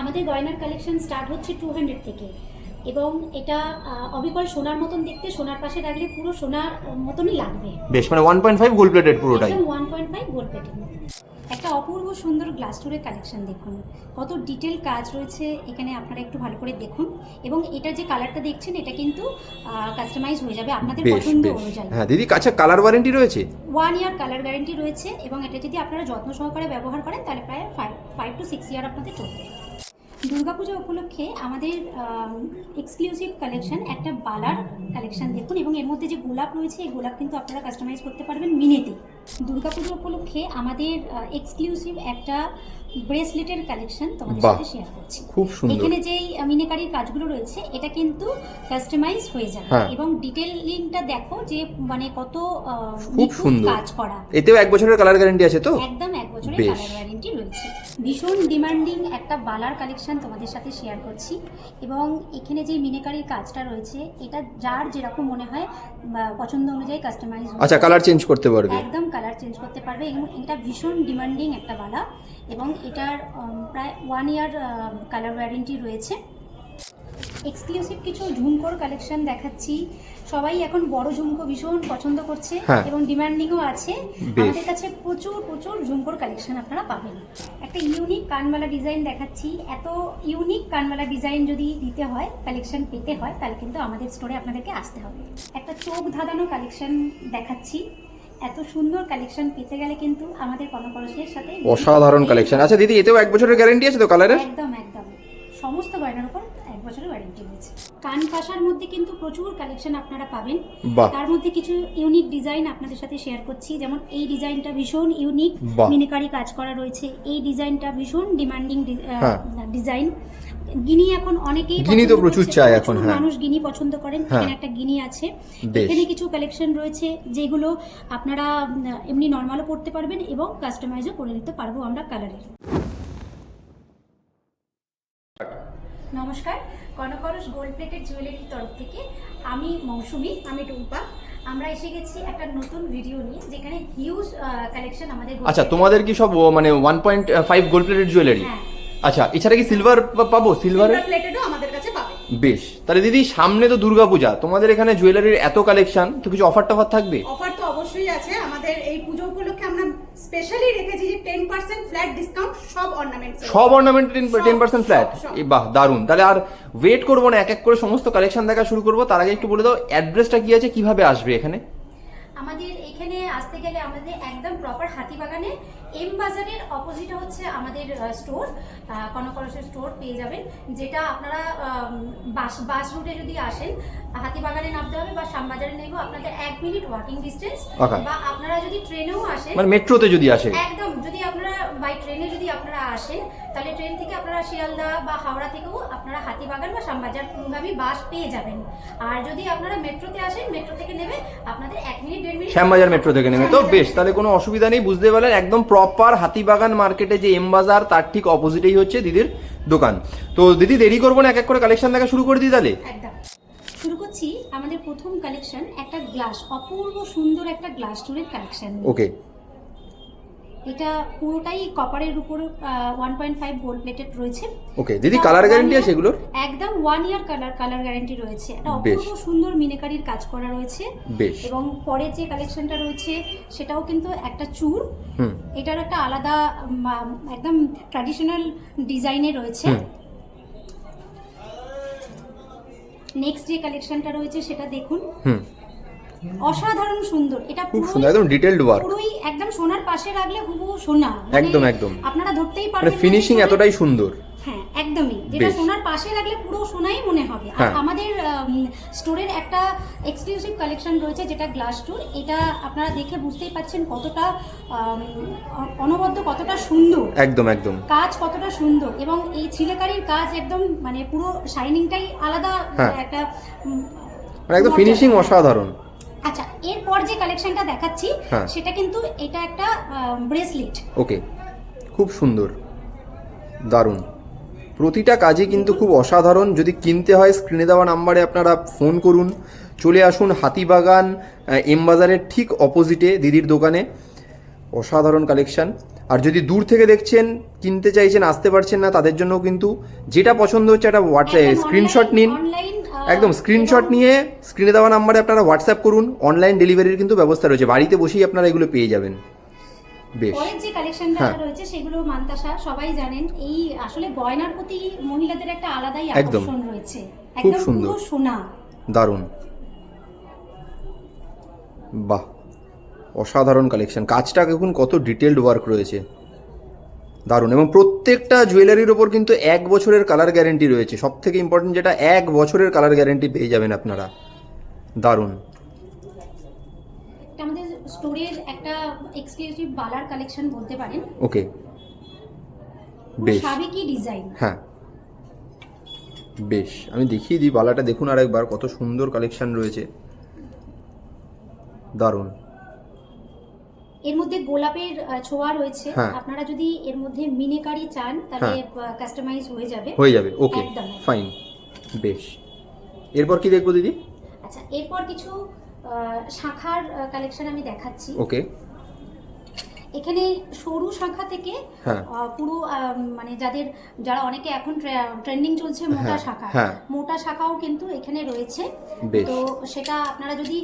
আমাদের গয়নার collection start হচ্ছে টু হান্ড্রেড থেকে। এবং এটা অবিকল সোনার মতন দেখতে সোনার পাশে রাখলে পুরো সোনার মতনই লাগবে। বেশ মানে one point five gold plated পুরোটাই। ওয়ান পয়েন্ট ফাইভ গোল্ড প্লেটের একটা অপূর্ব সুন্দর গ্লাস টুরের কালেকশন দেখুন। কত ডিটেল কাজ রয়েছে এখানে আপনারা একটু ভালো করে দেখুন। এবং এটা যে কালারটা দেখছেন এটা কিন্তু কাস্টমাইজ হয়ে যাবে আপনাদের পছন্দ অনুযায়ী। হ্যাঁ দিদি কাছে কালার ওয়ারেন্টি রয়েছে? ওয়ান ইয়ার কালার গ্যারেন্টি রয়েছে এবং এটা যদি আপনারা যত্ন সহকারে ব্যবহার করেন তাহলে প্রায় five five two six year আপনাদের চলবে। দুর্গাপূজা উপলক্ষে আমাদের এক্সক্লুসিভ কালেকশন একটা বালার কালেকশন দেখুন এবং এর মধ্যে যে গোলাপ রয়েছে এই গোলাপ কিন্তু আপনারা কাস্টমাইজ করতে পারবেন মিনেতে। দুর্গাপূজা উপলক্ষে আমাদের এক্সক্লুসিভ একটা ব্রেসলেটের কালেকশন তোমাদের সাথে শেয়ার করছি। খুব সুন্দর। এখানে যেই মিনেকারির কাজগুলো রয়েছে এটা কিন্তু কাস্টমাইজ হয়ে যাবে। হ্যাঁ। এবং ডিটেলিংটা দেখো যে মানে কত খুব সুন্দর। কাজ করা। এতেও এক বছরের কালার গ্যারেন্টি আছে তো? একদম এক বছরের কালার ওয়ারেন্টি রয়েছে। ভীষণ ডিমান্ডিং একটা বালার কালেকশান তোমাদের সাথে শেয়ার করছি এবং এখানে যে মিনেকারির কাজটা রয়েছে এটা যার যেরকম মনে হয় পছন্দ অনুযায়ী কাস্টমাইজ আচ্ছা কালার চেঞ্জ করতে পারবে। একদম কালার চেঞ্জ করতে পারবে এবং এটা ভীষণ ডিমান্ডিং একটা বালা এবং এটার প্রায় ওয়ান ইয়ার কালার ওয়ারেন্টি রয়েছে। এক্সক্লুসিভ কিছু ঝুমকোর কালেকশন দেখাচ্ছি। সবাই এখন বড় ঝুমকো ভীষণ পছন্দ করছে হ্যাঁ। এবং ডিমান্ডিংও আছে। আমাদের কাছে প্রচুর প্রচুর ঝুমকোর কালেকশন আপনারা পাবেন। একটা ইউনিক কানবালা ডিজাইন দেখাচ্ছি। এত ইউনিক কানবালা ডিজাইন যদি দিতে হয় কালেকশন পেতে হয় তাহলে কিন্তু আমাদের স্টোরে আপনাদেরকে আসতে হবে। একটা চোখ ধাঁধানো কালেকশন দেখাচ্ছি। এত সুন্দর কালেকশন পেতে গেলে কিন্তু আমাদের কর্ণপরশের সাথে অসাধারণ কালেকশন আচ্ছা দিদি এতেও এক বছরের গ্যারেন্টি আছে তো কালারের একদম একদম। সমস্ত গয়নার উপর এক বছরের ওয়ারেন্টি রয়েছে। কান পাশার মধ্যে কিন্তু প্রচুর কালেকশন আপনারা পাবেন। তার মধ্যে কিছু ইউনিক ডিজাইন আপনাদের সাথে শেয়ার করছি। যেমন এই ডিজাইনটা ভীষণ ইউনিক মিনিকারি কাজ করা রয়েছে। এই ডিজাইনটা ভীষণ ডিমান্ডিং হ্যাঁ। ডিজাইন গিনি এখন অনেকেই গিনি তো প্রচুর চায় এখন, হ্যাঁ। মানুষ গিনি পছন্দ করেন। হ্যাঁ। এখানে একটা গিনি আছে। এখানে কিছু কালেকশন রয়েছে যেগুলো আপনারা এমনি নর্মালও পড়তে পারবেন এবং কাস্টমাইজও করে নিতে পারব আমরা কালারের নমস্কার কনকরস গোল্ড প্লেটেড জুয়েলারির তরফ থেকে আমি মৌসুমি আমি টুম্পা আমরা এসে গেছি একটা নতুন ভিডিও নিয়ে যেখানে হিউজ কালেকশন আমাদের আচ্ছা তোমাদের কি সব মানে one point five gold plated jewellery আচ্ছা এছাড়া কি সিলভার পাবো? সিলভার প্লেটেডও আমাদের কাছে পাবে। বেশ তাহলে দিদি সামনে তো দুর্গাপূজা তোমাদের এখানে জুয়েলারির এত কালেকশন তো কিছু অফার টফার থাকবে? অফার তো অবশ্যই আছে আমাদের এই পুজো স্পেশালি রেখেছি যে টেন পার্সেন্ট ফ্ল্যাট ডিসকাউন্ট সব অর্নামেন্টস সব অর্নামেন্ট টেন পার্সেন্ট ফ্ল্যাট সব, সব। এই বাহ দারুণ তাহলে আর ওয়েট করব না এক এক করে সমস্ত কালেকশন দেখা শুরু করব। তার আগে একটু বলে দাও অ্যাড্রেসটা কি আছে কীভাবে আসবে এখানে? আমাদের এখানে আসতে গেলে আমাদের একদম প্রপার হাতিবাগানে এম বাজারের অপোজিটে হচ্ছে আমাদের স্টোর কনকরসের স্টোর পেয়ে যাবেন। যেটা আপনারা বাস বাস রুটে যদি আসেন হাতিবাগানে নামতে হবে বা শ্যামবাজারে নেব আপনাদের এক মিনিট ওয়াকিং ডিস্টেন্স বা আপনারা যদি ট্রেনেও আসেন মানে মেট্রোতে যদি আসে একদম যদি আপনারা বাই ট্রেনে যদি আপনারা আসেন তাহলে ট্রেন থেকে আপনারা শিয়ালদা বা হাওড়া থেকেও আপনারা হাতিবাগান বা শ্যামবাজার কোনোভাবেই বাস পেয়ে যাবেন। আর যদি আপনারা মেট্রোতে আসেন মেট্রো থেকে নেবে আপনাদের এক মিনিট দেড় মিনিট শ্যামবাজার মেট্রো থেকে নেমে তো বেশ তাহলে কোনো অসুবিধা নেই বুঝতে পারলেন একদম প্রপার হাতিবাগান মার্কেটে যে এম বাজার তার ঠিক অপোজিটেই হচ্ছে দিদির দোকান। তো দিদি দেরি করব না এক এক করে কালেকশন দেখা শুরু করে দিই তাহলে? একদম। আমাদের প্রথম কালেকশন একটা গ্লাস অপূর্ব সুন্দর একটা গ্লাস টুরের কালেকশন ওকে এটা পুরোটাই কপারের উপর one point five gold plated রয়েছে। ওকে দিদি কালার গ্যারেন্টি আছে এগুলোর? একদম one year colour colour guarantee রয়েছে। বেশ। অপূর্ব সুন্দর মিনেকারির কাজ করা রয়েছে। বেশ। এবং পরের যে কালেকশনটা রয়েছে সেটাও কিন্তু একটা চুর। হুম। এটার একটা আলাদা একদম ট্র্যাডিশনাল ডিজাইনে রয়েছে হুম। নেক্সট যে কালেকশনটা রয়েছে সেটা দেখুন। হুম। অসাধারণ সুন্দর। এটা খুব সুন্দর একদম ডিটেলড ওয়ার্ক পুরোই একদম সোনার পাশে রাখলে হুবহু সোনা। মানে একদম, একদম। আপনারা ধরতেই মানে পারবেন ফিনিশিং এতটাই সুন্দর। হ্যাঁ একদমই। যেটা সোনার পাশে রাখলে পুরো সোনাই মনে হবে। আর হ্যাঁ। আমাদের স্টোরের একটা এক্সক্লুসিভ কালেকশন রয়েছে যেটা গ্লাস টুর এটা আপনারা দেখে বুঝতেই পাচ্ছেন কতটা অনবদ্য কতটা সুন্দর। একদম একদম। কাজ কতটা সুন্দর। এবং এই ছিলেকারির কাজ একদম মানে পুরো শাইনিংটাই আলাদা হ্যাঁ। একটা মানে একদম ফিনিশিং অসাধারণ। আচ্ছা এরপর যে কালেকশনটা দেখাচ্ছি হ্যাঁ। সেটা কিন্তু এটা একটা ব্রেসলেট ওকে। খুব সুন্দর। দারুণ। প্রতিটা কাজই কিন্তু খুব অসাধারণ। যদি কিনতে হয় স্ক্রিনে দেওয়া নাম্বারে আপনারা ফোন করুন। চলে আসুন হাতিবাগান আহ, এম বাজারের ঠিক অপোজিটে দিদির দোকানে। অসাধারণ কালেকশন আর যদি দূর থেকে দেখছেন কিনতে চাইছেন আসতে পারছেন না তাদের জন্য কিন্তু যেটা পছন্দ হচ্ছে একটা হোয়াটসঅ্যাপ স্ক্রিনশট নিন। একদম স্ক্রিনশট নিয়ে স্ক্রিনে দেওয়া নাম্বারে আপনারা হোয়াটসঅ্যাপ করুন। অনলাইন ডেলিভারির কিন্তু ব্যবস্থা রয়েছে। বাড়িতে বসেই আপনারা এগুলো পেয়ে যাবেন। পরের যে কালেকশনটা হ্যাঁ। রয়েছে সেগুলো মান্তাসা সবাই জানেন এই আসলে গয়নার প্রতি মহিলাদের একটা আলাদাই। আকর্ষণ রয়েছে। খুব সুন্দর। সোনা। দারুণ। বাহ অসাধারণ কালেকশন কাজটা দেখুন কত ডিটেলড ওয়ার্ক রয়েছে। দারুণ। এবং প্রত্যেকটা জুয়েলারির ওপর কিন্তু এক বছরের কালার গ্যারেন্টি রয়েছে। সব থেকে ইম্পর্টেন্ট যেটা এক বছরের কালার গ্যারেন্টি পেয়ে যাবেন আপনারা। দারুণ। স্টোরের একটা এক্সক্লুসিভ বালার কালেকশন বলতে পারেন। ওকে। বেশ। সাবেকি ডিজাইন। হ্যাঁ। বেশ। আমি দেখিয়ে দিই বালাটা। দেখুন আরেকবার কত সুন্দর কালেকশন রয়েছে। দারুণ। এর মধ্যে গোলাপের ছোঁয়া রয়েছে। হ্যাঁ। আপনারা যদি এর মধ্যে মিনেকারি চান তাহলে কাস্টমাইজ হয়ে যাবে। হয়ে যাবে। ওকে। ফাইন। বেশ। এরপর কি দেখব দিদি? আচ্ছা এরপর কিছু শাখার কালেকশন আমি দেখাচ্ছি। ওকে এখানে সরু শাখা থেকে হ্যাঁ পুরো মানে যাদের যারা অনেকে এখন ট্রেন্ডিং চলছে মোটা হ্যাঁ, শাখা হ্যাঁ। মোটা শাখাও কিন্তু এখানে রয়েছে তো সেটা আপনারা যদি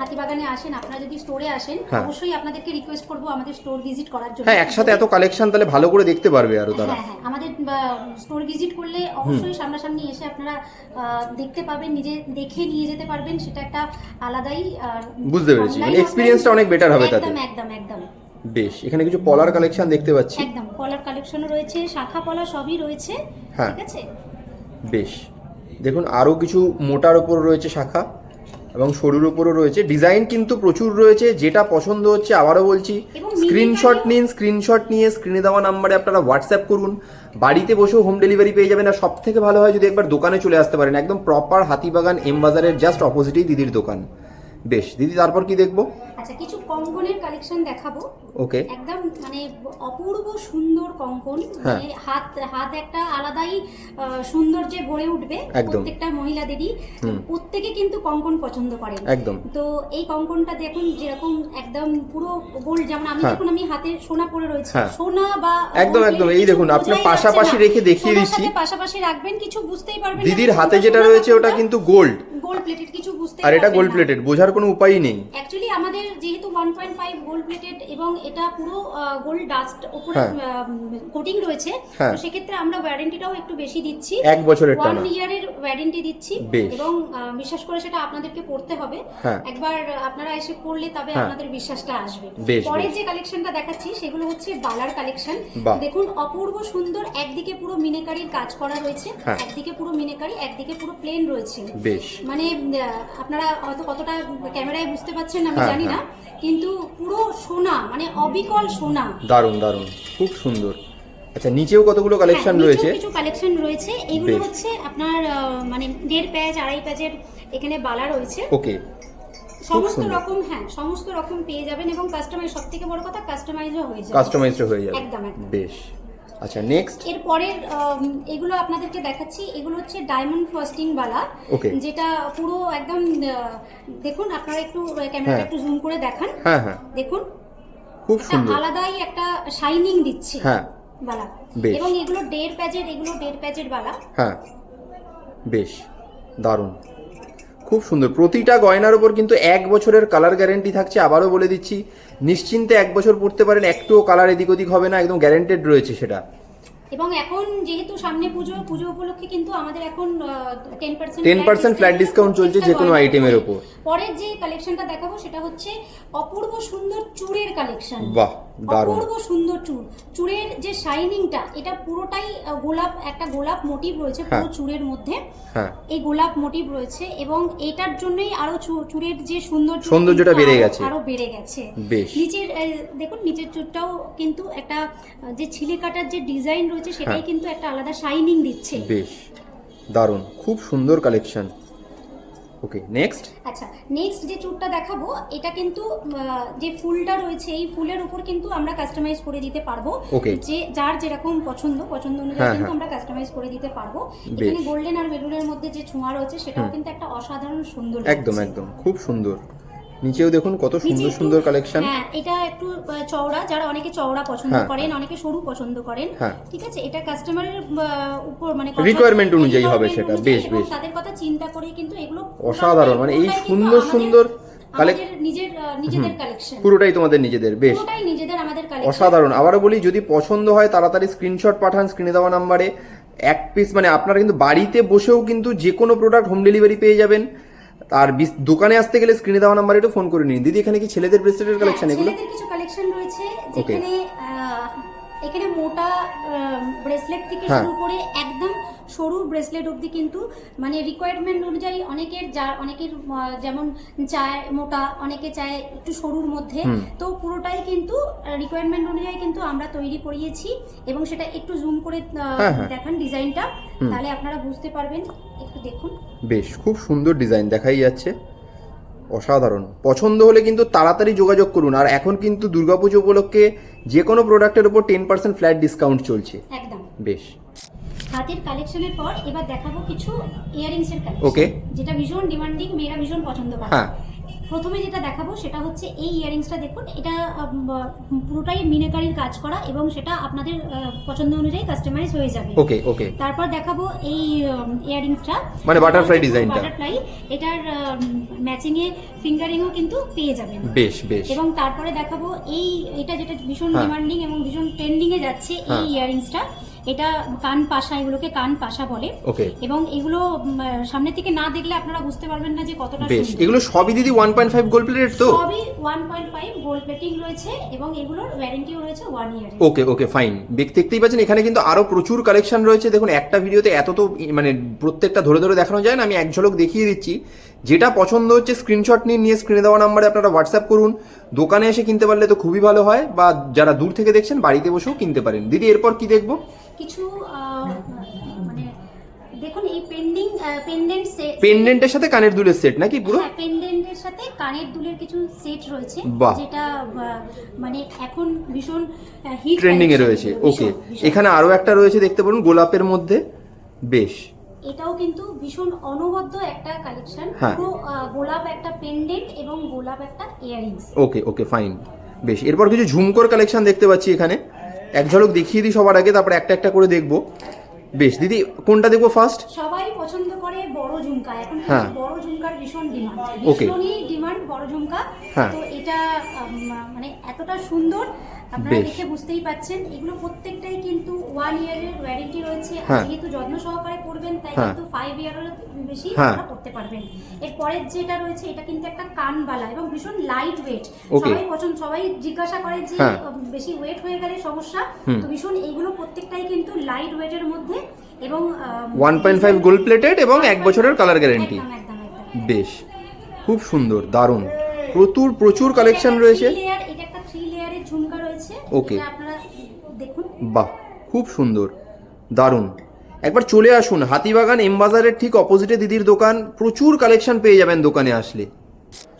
হাতিবাগানে আসেন আপনারা যদি স্টোরে আসেন হ্যাঁ। অবশ্যই আপনাদেরকে রিকোয়েস্ট করব আমাদের স্টোর ভিজিট করার জন্য হ্যাঁ একসাথে এত কালেকশন তাহলে ভালো করে দেখতে পারবে আরও তারা হ্যাঁ হ্যাঁ আমাদের স্টোর ভিজিট করলে অবশ্যই সামনাসামনি এসে আপনারা দেখতে পাবেন নিজে দেখে নিয়ে যেতে পারবেন সেটা একটা আলাদাই বুঝতে পেরেছি। online, মানে অনেক better হবে তাতে। একদম একদম একদম বেশ এখানে কিছু পলার কালেকশন দেখতে পাচ্ছি। একদম কলার কালেকশনও রয়েছে শাখা পলা সবই রয়েছে হ্যাঁ। ঠিক আছে? বেশ দেখুন আরও কিছু মোটার ওপর রয়েছে শাখা এবং সরুর ওপরও রয়েছে। ডিজাইন কিন্তু প্রচুর রয়েছে যেটা পছন্দ হচ্ছে আবারও বলছি। স্ক্রিনশট নিন স্ক্রিনশট নিয়ে স্ক্রিনে দেওয়া নাম্বারে আপনারা হোয়াটসঅ্যাপ করুন। বাড়িতে বসেও হোম ডেলিভারি পেয়ে যাবেন। আর সব থেকে ভালো হয় যদি একবার দোকানে চলে আসতে পারেন একদম প্রপার হাতিবাগান এম বাজারের জাস্ট অপোজিটেই দিদির দোকান। বেশ দিদি তারপর কি দেখব? আচ্ছা কিছু কঙ্কনের কালেকশন দেখাবো। ওকে। একদম মানে অপূর্ব সুন্দর কঙ্কন হ্যাঁ। মানে হাত হাত একটা আলাদাই আহ, সৌন্দর্যে ভরে উঠবে প্রত্যেকটা মহিলাদেরই। হুম। প্রত্যেকে কিন্তু কঙ্কন পছন্দ করেন একদম। তো এই কঙ্কনটা দেখুন যেরকম একদম পুরো গোল্ড যেমন আমি হ্যাঁ। দেখুন আমি হাতে সোনা পরে রয়েছে। হ্যাঁ। সোনা বা একদম, একদম, এই দেখুন, যাচ্ছে পাশাপাশি রেখে দেখিয়ে দিচ্ছি। পাশাপাশি রাখবেন কিছু বুঝতেই পারবেন দিদির হাতে যেটা রয়েছে ওটা কিন্তু গোল্ড গোল্ড প্লেটেড কিছু বুঝতে আর এটা গোল্ড প্লেটেড বোঝার কোনো উপায়ই নেই। অ্যাকচুয়ালি আমাদের যেহেতু 1.5 গোল্ড প্লেটেড এবং এটা পুরো গোল্ড ডাস্ট উপরে হ্যাঁ। কোটিং রয়েছে হ্যাঁ। তো সেক্ষেত্রে আমরা ওয়ারেন্টিটাও একটু বেশি দিচ্ছি। এক বছরের ওয়ান ইয়ারের ওয়ারেন্টি দিচ্ছি এবং বিশেষ করে সেটা আপনাদেরকে পড়তে হবে। হ্যাঁ। একবার আপনারা এসে পড়লে তবে হ্যাঁ। আপনাদের বিশ্বাসটা আসবে। পরের যে কালেকশনটা দেখাচ্ছি সেগুলো হচ্ছে বালার কালেকশন দেখুন অপূর্ব সুন্দর একদিকে পুরো মিনেকারির কাজ করা রয়েছে। একদিকে পুরো মিনেকারি একদিকে পুরো প্লেন রয়েছে। মানে আপনারা হয়তো কতটা ক্যামেরায় বুঝতে পারছেন আমি জানি না। কিন্তু পুরো সোনা মানে অবিকল সোনা। দারুণ দারুণ। খুব সুন্দর। আচ্ছা নিচেও কতগুলো কালেকশন হ্যাঁ, রয়েছে? কিছু কালেকশন রয়েছে। এগুলো হচ্ছে আপনার মানে দেড় প্যাচ আড়াই প্যাচের এখানে বালা রয়েছে। ওকে। সমস্ত রকম হ্যাঁ সমস্ত রকম পেয়ে যাবেন এবং কাস্টমাইজ সব থেকে বড় কথা কাস্টমাইজও হয়ে যাবে। কাস্টমাইজড হয়ে যাবে। একদম, একদম। বেশ। আচ্ছা নেক্সট এর পরের এগুলো আপনাদেরকে দেখাচ্ছি। এগুলো হচ্ছে ডায়মন্ড ফাস্টিং বালা যেটা পুরো একদম দেখুন আপনারা একটু ক্যামেরাটা। একটু জুম করে দেখান। হ্যাঁ হ্যাঁ। দেখুন খুব সুন্দর। আলাদাই একটা শাইনিং দিচ্ছে হ্যাঁ। বালা। এবং এগুলো দেড় প্যাচের এগুলো দেড় প্যাচের বালা। হ্যাঁ। বেশ। দারুণ। খুব সুন্দর। প্রতিটা গয়নার উপর কিন্তু এক বছরের কালার গ্যারেন্টি থাকছে, আবারও বলে দিচ্ছি। নিশ্চিন্তে এক বছর পড়তে পারেন, একটুও কালার এদিক ওদিক হবে না, একদম গ্যারেন্টেড রয়েছে সেটা। এবং এখন যেহেতু সামনে পুজো পুজো উপলক্ষে কিন্তু আমাদের এখন টেন পার্সেন্ট 10% flat discount চলছে যে কোনো আইটেমের ওপর। পরের যে কালেকশনটা দেখাবো সেটা হচ্ছে অপূর্ব সুন্দর চূড়ের কালেকশন বাহ দারুণ। অপূর্ব সুন্দর চুড়। চুড়ের যে শাইনিংটা এটা পুরোটাই গোলাপ একটা গোলাপ মোটিভ রয়েছে পুরো হ্যাঁ। চুড়ের মধ্যে। হ্যাঁ। এই গোলাপ মোটিভ রয়েছে এবং এটার জন্যই আরও চুড়ের যে সুন্দর সৌন্দর্যটা বেড়ে গেছে। আরও বেড়ে গেছে। নিচের দেখুন নিচের চুড়টাও কিন্তু একটা যে ছিলে কাটার যে ডিজাইন রয়েছে সেটাই হ্যাঁ। কিন্তু একটা আলাদা শাইনিং দিচ্ছে। বেশ। দারুণ। খুব সুন্দর কালেকশন ওকে নেক্সট আচ্ছা নেক্সট যে চুড়টা দেখাবো এটা কিন্তু যে ফুলটা রয়েছে এই ফুলের উপর কিন্তু আমরা কাস্টমাইজ করে দিতে পারব। যে যার যেরকম পছন্দ পছন্দ অনুযায়ী হ্যাঁ, কিন্তু হ্যাঁ। আমরা কাস্টমাইজ করে দিতে পারব। এখানে গোল্ডেন আর মেরুনের মধ্যে যে ছোঁয়া রয়েছে সেটাও কিন্তু একটা অসাধারণ সুন্দর একদম একদম। খুব সুন্দর। নিচেও দেখুন কত সুন্দর সুন্দর কালেকশন হ্যাঁ এটা একটু চওড়া যারা অনেকে চওড়া পছন্দ হ্যাঁ, করেন অনেকে সরু পছন্দ করেন হ্যাঁ। ঠিক আছে? এটা কাস্টমারের উপর মানে রিকোয়ারমেন্ট অনুযায়ী হবে সেটা, বেশ, বেশ। তাদের কথা চিন্তা করে কিন্তু এগুলো অসাধারণ, মানে এই সুন্দর সুন্দর পুরোটাই তোমাদের নিজেদের বেশ। আমাদের অসাধারণ। আবারও বলি যদি পছন্দ হয় তাড়াতাড়ি স্ক্রিনশট পাঠান স্ক্রিনে দেওয়া নাম্বারে এক পিস মানে আপনারা কিন্তু বাড়িতে বসেও কিন্তু যে কোনো প্রোডাক্ট হোম ডেলিভারি পেয়ে যাবেন। আর দোকানে আসতে গেলে স্ক্রিনে দেওয়া নাম্বারে একটু ফোন করে নিন। দিদি এখানে কি ছেলেদের ব্রেসলেটের কালেকশন এগুলো? ছেলেদের কিছু কালেকশন রয়েছে যেখানে এখানে মোটা ব্রেসলেট থেকে হ্যাঁ। শুরু করে একদম সরু ব্রেসলেট অবধি কিন্তু মানে রিকোয়ারমেন্ট অনুযায়ী অনেকের যা অনেকের যেমন চায় মোটা অনেকে চায় একটু সরুর মধ্যে। তো পুরোটাই কিন্তু রিকোয়ারমেন্ট অনুযায়ী কিন্তু আমরা তৈরি করিয়েছি এবং সেটা একটু জুম করে হ্যাঁ, হ্যাঁ। দেখান ডিজাইনটা তাহলে আপনারা বুঝতে পারবেন একটু দেখুন। বেশ খুব সুন্দর ডিজাইন দেখাই যাচ্ছে। অসাধারণ। পছন্দ হলে কিন্তু তাড়াতাড়ি যোগাযোগ করুন। আর এখন কিন্তু দুর্গাপুজো উপলক্ষে যে কোনো প্রোডাক্টের উপর টেন পার্সেন্ট ফ্ল্যাট ডিসকাউন্ট চলছে। একদম। বেশ। হাতের কালেকশনের পর এবার দেখাবো কিছু ইয়ারিংস এর কালেকশন ওকে যেটা ভীষণ ডিমান্ডিং মেয়েরা ভীষণ পছন্দ করে। হ্যাঁ। প্রথমে যেটা দেখাবো সেটা হচ্ছে এই ইয়ারিংসটা দেখুন। এটা পুরোটাই মিনেকারির কাজ করা এবং সেটা আপনাদের পছন্দ অনুযায়ী কাস্টমাইজ হয়ে যাবে। ওকে ওকে। তারপর দেখাবো এই ইয়ারিংসটা মানে butterfly design টা। বাটারফ্লাই এটার ম্যাচিং এ ফিঙ্গারিংও কিন্তু পেয়ে যাবেন। বেশ বেশ। এবং তারপরে দেখাবো এই এটা যেটা ভীষণ হ্যাঁ। ডিমান্ডিং এবং ভীষণ ট্রেন্ডিং এ যাচ্ছে এই হ্যাঁ। ইয়ারিংসটা এটা কান পাশা এগুলোকে কান পাশা বলে। এবং এগুলো সামনে থেকে না দেখলে আপনারা বুঝতে পারবেন না যে কতটা বেশ এগুলো সবই দিদি one point five gold plated তো? সবই one point five gold plating রয়েছে এবং এগুলোর ওয়ারেন্টিও রয়েছে ওয়ান ইয়ার ওকে ওকে ফাইন দেখতেই পাচ্ছেন এখানে কিন্তু আরও প্রচুর কালেকশন রয়েছে। দেখুন একটা ভিডিওতে এত তো মানে প্রত্যেকটা ধরে ধরে দেখানো যায় না আমি এক ঝলক দেখিয়ে দিচ্ছি। যেটা পছন্দ হচ্ছে স্ক্রিনশট নিয়ে নিয়ে স্ক্রিনে দেওয়া নাম্বারে আপনারা হোয়াটসঅ্যাপ করুন। দোকানে এসে কিনতে পারলে তো খুবই ভালো হয় বা যারা দূর থেকে দেখছেন বাড়িতে বসেও কিনতে পারেন। দিদি এরপর কি দেখব? কিছু মানে দেখুন এই পেন্ডিং পেন্ডেন্ট সেট পেন্ডেন্টের সাথে কানের দুলের সেট নাকি পুরো? হ্যাঁ পেন্ডেন্টের সাথে কানের দুলের কিছু সেট রয়েছে। যেটা মানে এখন ভীষণ হিট ট্রেন্ডিং এ রয়েছে ওকে এখানে আরও একটা রয়েছে দেখতে পারুন গোলাপের মধ্যে বেশ। এটাও কিন্তু ভীষণ অনবদ্য একটা কালেকশন হ্যাঁ। পুরো গোলাপ একটা পেন্ডেন্ট এবং গোলাপ একটা ইয়ারিংস ওকে ওকে ফাইন বেশ। এরপর কিছু ঝুমকোর কালেকশন দেখতে পাচ্ছি এখানে। এক ঝলক দেখিয়ে দিই সবার আগে তারপর একটা একটা করে দেখব। বেশ দিদি কোনটা দেখব ফার্স্ট সবাই পছন্দ করে বড় ঝুমকা এখন হ্যাঁ। বড় ঝুমকার ভীষণ ডিমান্ড ওকে ডিমান্ড বড় ঝুমকা। হ্যাঁ। তো এটা মানে এতটা সুন্দর আপনারা। দেখে বুঝতেই পাচ্ছেন এগুলো প্রত্যেকটাই কিন্তু ওয়ান ইয়ারের ওয়ারেন্টি রয়েছে। হ্যাঁ। যেহেতু যত্ন সহকারে করবেন তাই হ্যাঁ। কিন্তু ফাইভ ইয়ারের বেশি হ্যাঁ। আপনারা করতে পারবেন। যেটা রয়েছে এটা কিন্তু একটা কানবালা এবং ভীষণ লাইট ওয়েট সবাই পছন্দ সবাই জিজ্ঞাসা করে যে। বেশি ওয়েট হয়ে গেলে সমস্যা? তো ভীষণ এইগুলো প্রত্যেকটাই কিন্তু লাইট ওয়েটের মধ্যে এবং one point five gold plated এবং এক বছরের কালার গ্যারেন্টি বেশ। খুব সুন্দর দারুণ। প্রচুর প্রচুর কালেকশন রয়েছে three layer, এটা একটা থ্রি লেয়ারের ঝুমকা আপনারা দেখুন। বাহ খুব সুন্দর। দারুণ। একবার চলে আসুন হাতিবাগান এম বাজারের ঠিক অপোজিটে দিদির দোকান। প্রচুর কালেকশন পেয়ে যাবেন দোকানে আসলে।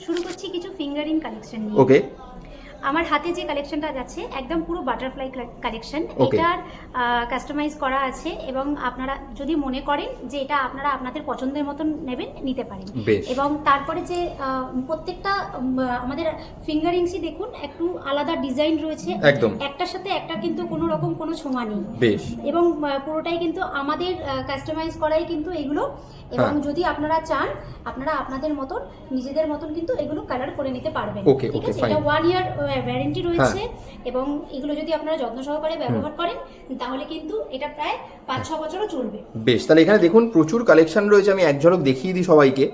শুরু করছি কিছু ফিঙ্গারিং কালেকশন নিয়ে। ওকে। আমার হাতে যে কালেকশনটা যাচ্ছে একদম পুরো বাটারফ্লাই কালেকশন এটার কাস্টমাইজ করা আছে এবং আপনারা যদি মনে করেন যে এটা আপনারা আপনাদের পছন্দের মতন নেবেন নিতে পারেন। এবং তারপরে যে প্রত্যেকটা আমাদের ফিঙ্গারিংসই দেখুন একটু আলাদা ডিজাইন রয়েছে। একটার সাথে একটা কিন্তু কোনো রকম কোনো ছোঁয়া নেই। এবং পুরোটাই কিন্তু আমাদের কাস্টমাইজ করাই কিন্তু এগুলো। এবং হ্যাঁ। যদি আপনারা চান আপনারা আপনাদের মতন নিজেদের মতন কিন্তু এগুলো কালার করে নিতে পারবেন। ঠিক আছে? এটা ওয়ান ইয়ার ওয়ারেন্টি রয়েছে এবং এগুলো যদি আপনারা যত্ন সহকারে ব্যবহার করেন তাহলে কিন্তু এটা প্রায় পাঁচ ছ বছরও চলবে। বেশ তাহলে এখানে দেখুন প্রচুর কালেকশন রয়েছে আমি এক ঝলক দেখিয়ে দিই সবাইকে।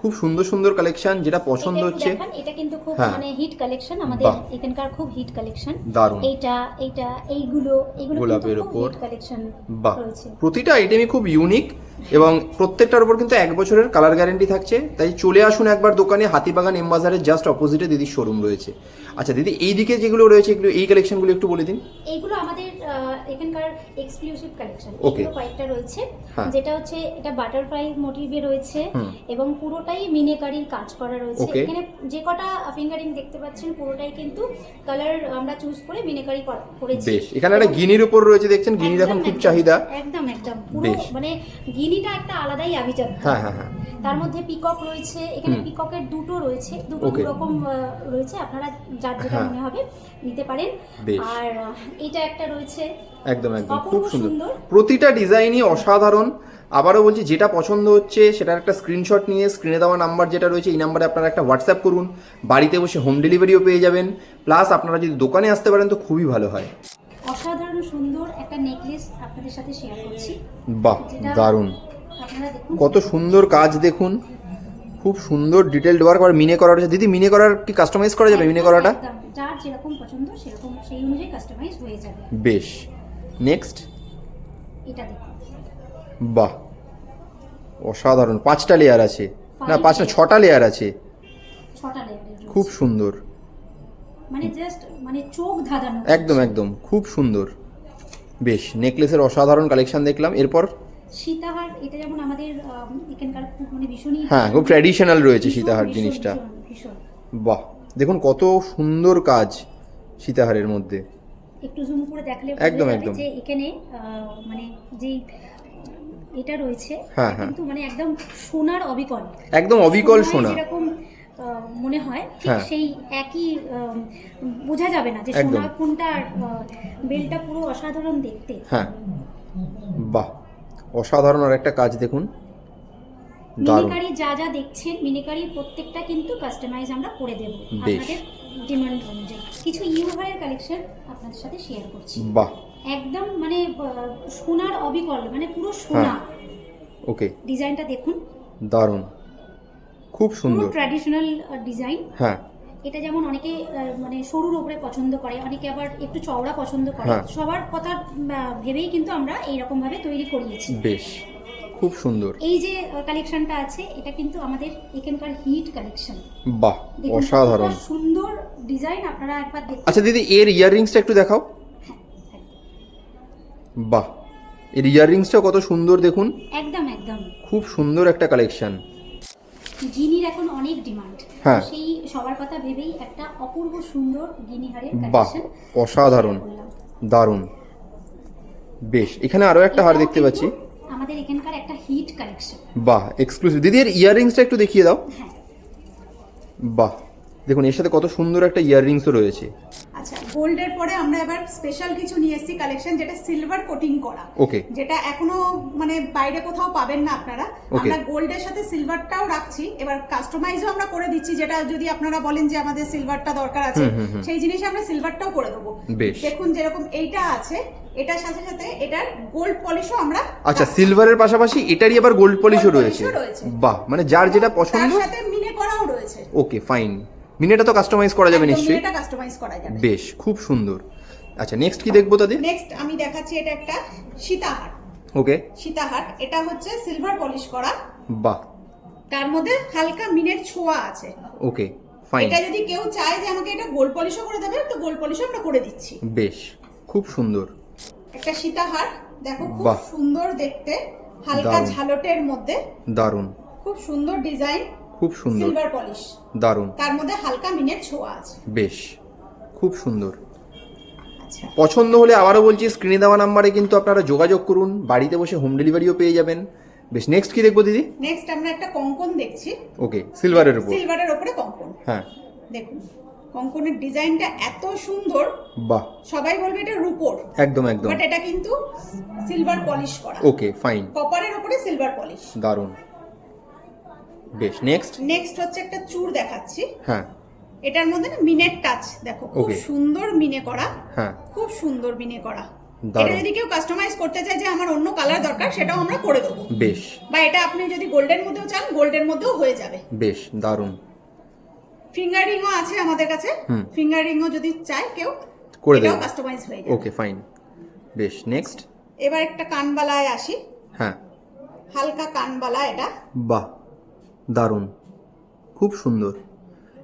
খুব সুন্দর সুন্দর কালেকশন যেটা পছন্দ হচ্ছে। এটা কিন্তু খুব হ্যাঁ। মানে হিট কালেকশন আমাদের এখানকার খুব হিট কালেকশন দারুণ। এইটা এইটা এইগুলো এগুলো গোলাপের হিট কালেকশন বাহ। প্রতিটা আইটেমই খুব ইউনিক এবং প্রত্যেকটার উপর কিন্তু এক বছরের কালার গ্যারেন্টি থাকছে। তাই চলে আসুন একবার দোকানে হাতিবাগান এম বাজারের জাস্ট অপোজিটে দিদির শোরুম রয়েছে। আচ্ছা দিদি এই দিকে যেগুলো রয়েছে এগুলো এই কালেকশনগুলো একটু বলে দিন। এইগুলো আমাদের এখানকার এক্সক্লুসিভ কালেকশন. এগুলো কয়েকটা রয়েছে। হ্যাঁ। যেটা হচ্ছে এটা বাটারফ্লাই মোটিভে রয়েছে এবং পুরোটাই মিনেকারির কাজ করা রয়েছে। এখানে যে কটা ফিঙ্গারিং দেখতে পাচ্ছেন পুরোটাই কিন্তু কালার আমরা চুজ করে মিনেকারি করেছি। বেশ এখানে একটা গিনির উপর রয়েছে দেখছেন? গিনির এখন খুব চাহিদা। একদম একদম। পুরো মানে গিনি জিনিটা একটা আলাদাই আভিজাত হ্যাঁ হ্যাঁ হ্যাঁ। তার মধ্যে পিকক রয়েছে এখানে পিককের দুটো রয়েছে দুটো রকম রয়েছে আপনারা যার যেটা হ্যাঁ। মনে হবে নিতে পারেন। আর এটা একটা রয়েছে। একদম একদম। খুব সুন্দর। প্রতিটা ডিজাইনই অসাধারণ। আবারও বলছি যেটা পছন্দ হচ্ছে সেটার একটা স্ক্রিনশট নিয়ে স্ক্রিনে দেওয়া নাম্বার যেটা রয়েছে এই নাম্বারে আপনারা একটা হোয়াটসঅ্যাপ করুন। বাড়িতে বসে হোম ডেলিভারিও পেয়ে যাবেন। প্লাস আপনারা যদি দোকানে আসতে পারেন তো খুবই ভালো হয়। অসাধারণ সুন্দর একটা নেকলেস আপনাদের সাথে শেয়ার করছি। বাহ দারুণ। কত সুন্দর কাজ দেখুন। খুব সুন্দর ডিটেলড ওয়ার্ক আর মিনে করা রয়েছে দিদি মিনে করার কি কাস্টমাইজ করা যাবে মিনে করাটা? যার যেরকম পছন্দ সেরকম সেই অনুযায়ী কাস্টমাইজ হয়ে যাবে। বেশ। নেক্সট এটা দেখুন। বাহ। অসাধারণ। পাঁচটা লেয়ার আছে। না পাঁচটা ছটা লেয়ার আছে। ছটা লেয়ারের খুব সুন্দর। মানে জাস্ট মানে চোখ ধাঁধানো। একদম একদম। খুব সুন্দর। বেশ নেকলেসের অসাধারণ কালেকশন দেখলাম। এরপর? সীতাহার এটা যেমন আমাদের এখানকার মানে ভীষণই হ্যাঁ খুব ট্র্যাডিশনাল রয়েছে সীতাহার জিনিসটা। ভীষণ, বাহ দেখুন কত সুন্দর কাজ সীতাহারের মধ্যে। একটু জুম করে দেখলে একদম, একদম। যে এখানে মানে যে এটা রয়েছে হ্যাঁ, হ্যাঁ। কিন্তু মানে একদম সোনার অবিকল। একদম অবিকল সোনা। যেরকম আহ, মনে হয় ঠিক হ্যাঁ। সেই একই বোঝা যাবে না যে একদম। সোনা কোনটা আর, বেলটা পুরো অসাধারণ দেখতে। হ্যাঁ। বাহ অসাধারণ আর একটা কাজ দেখুন। মিনিকারি যা যা দেখছেন মিনিকারির প্রত্যেকটা কিন্তু কাস্টমাইজ আমরা করে দেব। আপনাদের ডিমান্ড অনুযায়ী। কিছু ইউভারের কালেকশন আপনাদের সাথে শেয়ার করছি। বাহ। একদম মানে সোনার অবিকল মানে পুরো সোনা। হ্যাঁ। ওকে ডিজাইনটা দেখুন। দারুণ। খুব সুন্দর। ট্র্যাডিশনাল ডিজাইন হ্যাঁ। এটা যেমন অনেকে মানে সরুর উপরে পছন্দ করে অনেকে আবার একটু চওড়া পছন্দ করে। হ্যাঁ। সবার কথা ভেবেই কিন্তু আমরা এই রকম ভাবে তৈরি করিয়েছি। বেশ খুব সুন্দর। এই যে কালেকশনটা আছে এটা কিন্তু আমাদের এখানকার হিট কালেকশন বাহ অসাধারণ। সুন্দর ডিজাইন আপনারা একবার দেখুন। আচ্ছা দিদি এর ইয়াররিংসটা একটু দেখাও। বাহ এর ইয়াররিংসটা কত সুন্দর দেখুন। একদম একদম। খুব সুন্দর একটা কালেকশন গিনির এখন অনেক ডিমান্ড। হ্যাঁ। সেই সবার কথা ভেবেই একটা অপূর্ব সুন্দর গিনি হারের কালেকশন অসাধারণ। দারুণ। বেশ এখানে আরও একটা হার দেখতে পাচ্ছি। আমাদের এখানকার একটা হিট কালেকশন। বাহ এক্সক্লুসিভ দিদি এর ইয়াররিংসটা একটু দেখিয়ে দাও। হ্যাঁ। বাহ দেখুন এর সাথে কত সুন্দর একটা ইয়াররিংসও রয়েছে আচ্ছা গোল্ডের পরে আমরা এবার স্পেশাল কিছু নিয়ে এসেছি কালেকশন যেটা সিলভার কোটিং করা ওকে যেটা এখনও মানে বাইরে কোথাও পাবেন না আপনারা. আমরা গোল্ডের সাথে সিলভারটাও রাখছি এবার কাস্টমাইজও আমরা করে দিচ্ছি যেটা যদি আপনারা বলেন যে আমাদের সিলভারটা দরকার আছে। সেই জিনিসে আমরা সিলভারটাও করে দেবো। দেখুন যেরকম এইটা আছে এটার সাথে সাথে এটার গোল্ড পলিশও আমরা আচ্ছা। সিলভারের পাশাপাশি এটারই আবার গোল্ড পলিশও রয়েছে। বাহ মানে যার যেটা তার পছন্দ সাথে মিনে করাও রয়েছে ওকে ফাইন মিনেটা তো কাস্টমাইজ করা যাবে নিশ্চয়ই। এটা কাস্টমাইজ করা যাবে। বেশ খুব সুন্দর। আচ্ছা নেক্সট কি দেখব তাদের? নেক্সট আমি দেখাচ্ছি এটা একটা সীতাহার। ওকে সীতাহার এটা হচ্ছে সিলভার পলিশ করা। বাহ। তার মধ্যে হালকা মিনের ছোঁয়া আছে। ওকে ফাইন এটা যদি কেউ চায় যে আমাকে এটা গোল্ড পলিশও করে দেবে তো গোল্ড পলিশও আমরা করে দিচ্ছি। বেশ খুব সুন্দর। একটা সীতাহার দেখো খুব। সুন্দর দেখতে হালকা ঝালটের মধ্যে। দারুণ। খুব সুন্দর ডিজাইন খুব সুন্দর। সিলভার পলিশ দারুণ। তার মধ্যে হালকা মিনের ছোঁয়া আছে। বেশ খুব সুন্দর। আচ্ছা। পছন্দ হলে আবারও বলছি স্ক্রিনে দেওয়া নাম্বারে কিন্তু আপনারা যোগাযোগ করুন বাড়িতে বসে হোম ডেলিভারিও পেয়ে যাবেন। বেশ নেক্সট কি দেখব দিদি? নেক্সট আমরা একটা কঙ্কন দেখছি। ওকে সিলভারের উপর। সিলভারের ওপরে কঙ্কন। হ্যাঁ। দেখুন কঙ্কনের ডিজাইনটা এত সুন্দর। বাহ। সবাই বলবে এটা রূপোর। একদম একদম। বাট এটা কিন্তু সিলভার পলিশ করা। ওকে ফাইন কপারের ওপরে সিলভার পলিশ দারুণ। বেশ নেক্সট নেক্সট হচ্ছে একটা চূড় দেখাচ্ছি। হ্যাঁ। এটার মধ্যে না মিনের টাচ দেখো খুব সুন্দর মিনে করা। হ্যাঁ। খুব সুন্দর মিনে করা। এটা যদি কেউ কাস্টমাইজ করতে চায় যে আমার অন্য কালার দরকার সেটাও আমরা করে দেবো। বেশ। বা এটা আপনি যদি গোল্ডের মধ্যেও চান গোল্ডের মধ্যেও হয়ে যাবে। বেশ দারুণ। ফিঙ্গার রিংও আছে আমাদের কাছে। হুম। ফিঙ্গার রিংও যদি চায় কেউ করে দেবো। কাস্টমাইজ হয়ে যাবে। ওকে ফাইন বেশ নেক্সট এবার একটা কানবালায় আসি। হ্যাঁ। হালকা কানবালা এটা। বাহ। দারুণ। খুব সুন্দর।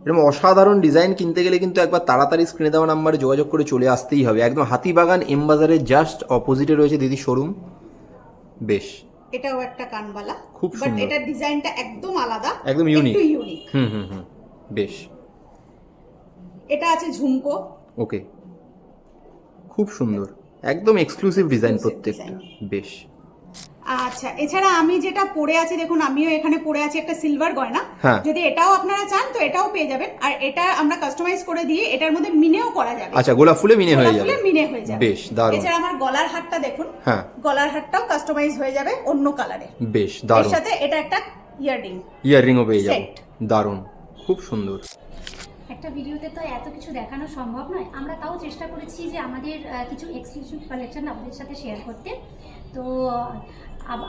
এরকম অসাধারণ ডিজাইন কিনতে গেলে কিন্তু একবার তাড়াতাড়ি স্ক্রিনে দেওয়া নাম্বারে যোগাযোগ করে চলে আসতেই হবে। একদম হাতিবাগান এম বাজারের জাস্ট অপোজিটে রয়েছে দিদি শোরুম বেশ। এটাও একটা কানবালা। খুব সুন্দর। এটা ডিজাইনটা একদম আলাদা একদম। একটু ইউনিক হুম হুম হুম। বেশ। এটা আছে ঝুমকো। ওকে খুব সুন্দর। একদম এক্সক্লুসিভ ডিজাইন প্রত্যেকটা। বেশ। আচ্ছা এছাড়া আমি যেটা পরে আছি দেখুন আমিও এখানে পরে আছি একটা সিলভার গয়না। হ্যাঁ। যদি এটাও আপনারা চান তো এটাও পেয়ে যাবেন। আর এটা আমরা কাস্টমাইজ করে দিয়ে এটার মধ্যে মিনেও করা যাবে। আচ্ছা গোলাপ ফুলে মিনে হয়ে যাবে। মিনে হয়ে যাবে। বেশ দারুণ। এছাড়া আমার গলার হারটা দেখুন। হ্যাঁ। গলার হারটাও কাস্টমাইজ হয়ে যাবে অন্য কালারে বেশ এর সাথে এটা একটা ইয়াররিং ইয়াররিংও পেয়ে যাব. দারুণ। খুব সুন্দর। একটা ভিডিওতে তো এত কিছু দেখানো সম্ভব নয়। আমরা তাও চেষ্টা করেছি যে আমাদের কিছু এক্সক্লুসিভ কালেকশন আপনাদের সাথে শেয়ার করতে। তো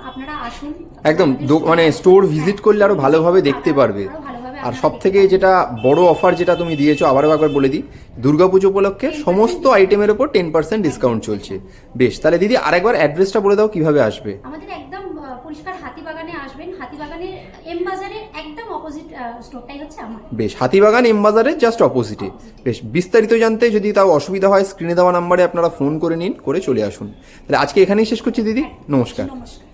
আপনারা আসুন। একদম মানে স্টোর ভিজিট হ্যাঁ, করলে আরও ভালোভাবে দেখতে পারবে। আর সব থেকে যেটা বড় অফার যেটা তুমি দিয়েছ আবারও একবার বলে দিই দুর্গাপুজো উপলক্ষে সমস্ত আইটেমের ওপর টেন পার্সেন্ট ডিসকাউন্ট চলছে। বেশ তাহলে দিদি আরেকবার অ্যাড্রেসটা বলে দাও কীভাবে আসবে? আমাদের একদম পরিষ্কার হাতিবাগানে আসবেন। হাতিবাগানের এম বাজারের একদম অপোজিট স্টোরটাই হচ্ছে আমার। বেশ হাতিবাগান এম বাজারের জাস্ট অপোজিটে বেশ বিস্তারিত জানতে যদি তাও অসুবিধা হয় স্ক্রিনে দেওয়া নাম্বারে আপনারা ফোন করে নিন করে চলে আসুন। তাহলে আজকে এখানেই শেষ করছি দিদি। নমস্কার। নমস্কার।